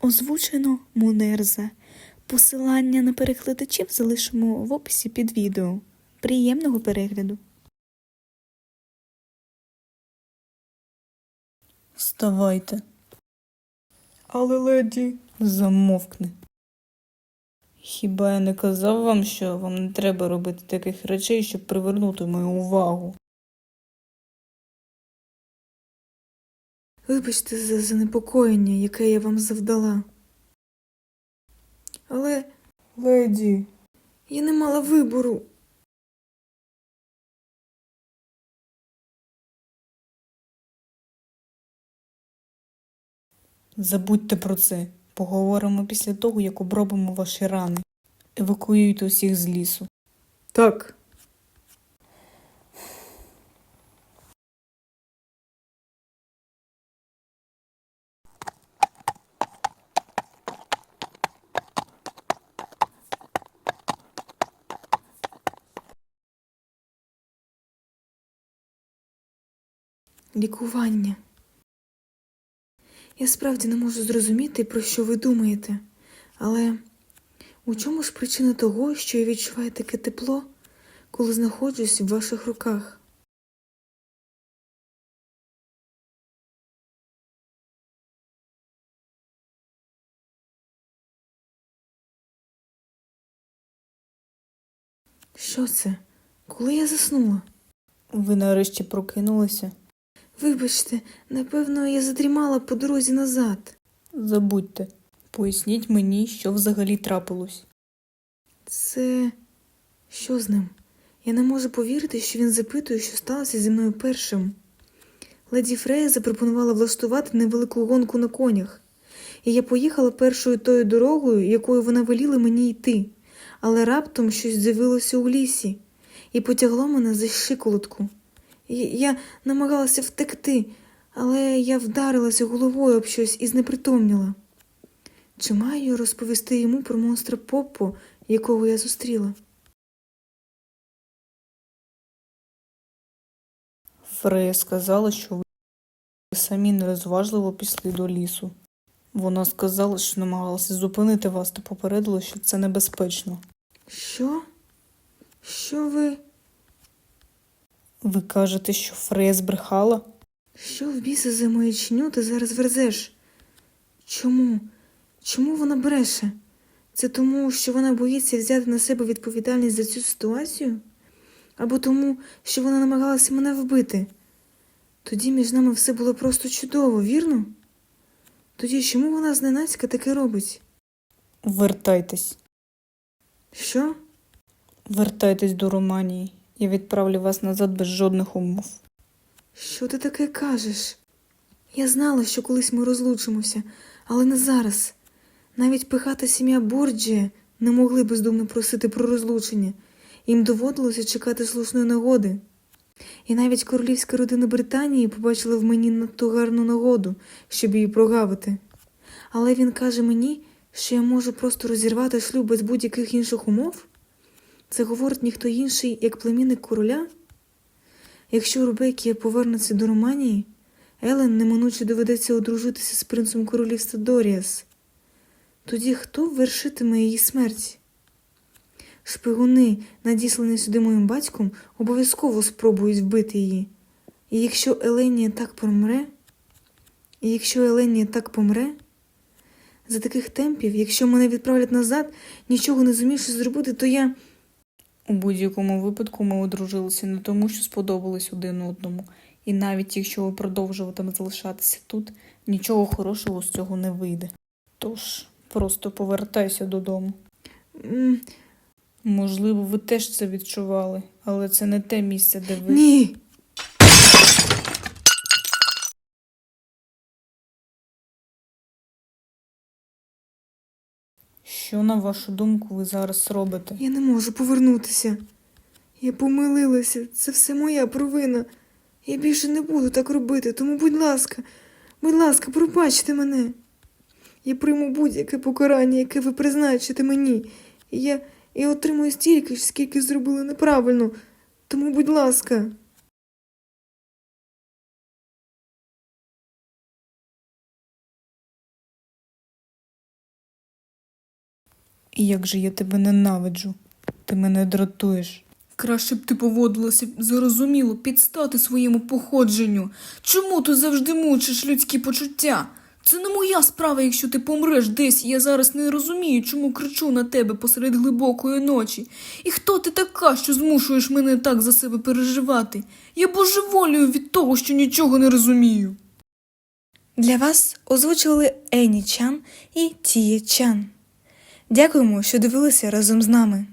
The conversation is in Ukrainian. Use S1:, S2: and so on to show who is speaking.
S1: Озвучено Мунерза. Посилання на перекладачів залишимо в описі під відео. Приємного перегляду!
S2: Вставайте. Але леді, замовкни. Хіба я не казав вам, що вам не треба робити таких речей, щоб привернути мою увагу?
S1: Вибачте за занепокоєння, яке я вам завдала. Але
S2: Леді,
S1: я не мала вибору.
S2: забудьте про це. Поговоримо після того, як обробимо ваші рани. Евакуюйте усіх з лісу.
S1: Так. Лікування. Я справді не можу зрозуміти, про що ви думаєте, але у чому ж причина того, що я відчуваю таке тепло, коли знаходжусь в ваших руках? Що це? Коли я заснула?
S2: Ви нарешті прокинулися.
S1: Вибачте, напевно, я задрімала по дорозі назад.
S2: Забудьте. Поясніть мені, що взагалі трапилось.
S1: Це що з ним? Я не можу повірити, що він запитує, що сталося зі мною першим. Леді Фрея запропонувала влаштувати невелику гонку на конях, і я поїхала першою тою дорогою, якою вона веліла мені йти, але раптом щось з'явилося у лісі і потягло мене за щиколотку. Я намагалася втекти, але я вдарилася головою об щось і знепритомніла. Чи маю розповісти йому про монстра Поппо, якого я зустріла?
S2: Фрея сказала, що ви самі нерозважливо пішли до лісу. Вона сказала, що намагалася зупинити вас та попередила, що це небезпечно.
S1: Що? Що ви?
S2: Ви кажете, що Фрея збрехала?
S1: Що в біса за маячню ти зараз верзеш? Чому? Чому вона бреше? Це тому, що вона боїться взяти на себе відповідальність за цю ситуацію? Або тому, що вона намагалася мене вбити? Тоді між нами все було просто чудово, вірно? Тоді чому вона зненацька таке робить?
S2: Вертайтесь.
S1: Що?
S2: Вертайтесь до Романії. Я відправлю вас назад без жодних умов.
S1: Що ти таке кажеш? Я знала, що колись ми розлучимося, але не зараз. Навіть пихата сім'я Борджія не могли бездумно просити про розлучення, їм доводилося чекати слушної нагоди. І навіть королівська родина Британії побачила в мені надто гарну нагоду, щоб її прогавити. Але він каже мені, що я можу просто розірвати шлюб без будь-яких інших умов? Це говорить ніхто інший, як племінник короля? Якщо Рубекія повернеться до Романії, Елен неминуче доведеться одружитися з принцем королівства Доріас. Тоді хто вершитиме її смерть? Шпигуни, надіслані сюди моїм батьком, обов'язково спробують вбити її. І якщо Еленія так помре, і якщо Еленія так помре, за таких темпів, якщо мене відправлять назад, нічого не зумівши зробити, то я.
S2: У будь-якому випадку ми одружилися не тому, що сподобались один одному, і навіть якщо ви продовжуватиме залишатися тут, нічого хорошого з цього не вийде. Тож просто повертайся додому. Можливо, ви теж це відчували, але це не те місце, де ви.
S1: Ні.
S2: Що, на вашу думку, ви зараз робите?
S1: Я не можу повернутися. Я помилилася, це все моя провина. Я більше не буду так робити, тому, будь ласка, будь ласка, пробачте мене. Я прийму будь-яке покарання, яке ви призначите мені. Я, я отримую стільки ж, скільки зробили неправильно. Тому, будь ласка.
S2: І як же я тебе ненавиджу. Ти мене дратуєш. Краще б ти поводилася зрозуміло підстати своєму походженню. Чому ти завжди мучиш людські почуття? Це не моя справа, якщо ти помреш десь. Я зараз не розумію, чому кричу на тебе посеред глибокої ночі. І хто ти така, що змушуєш мене так за себе переживати? Я божеволію від того, що нічого не розумію.
S1: Для вас озвучували Ені Чан і Тіє Чан. Дякуємо, що дивилися разом з нами.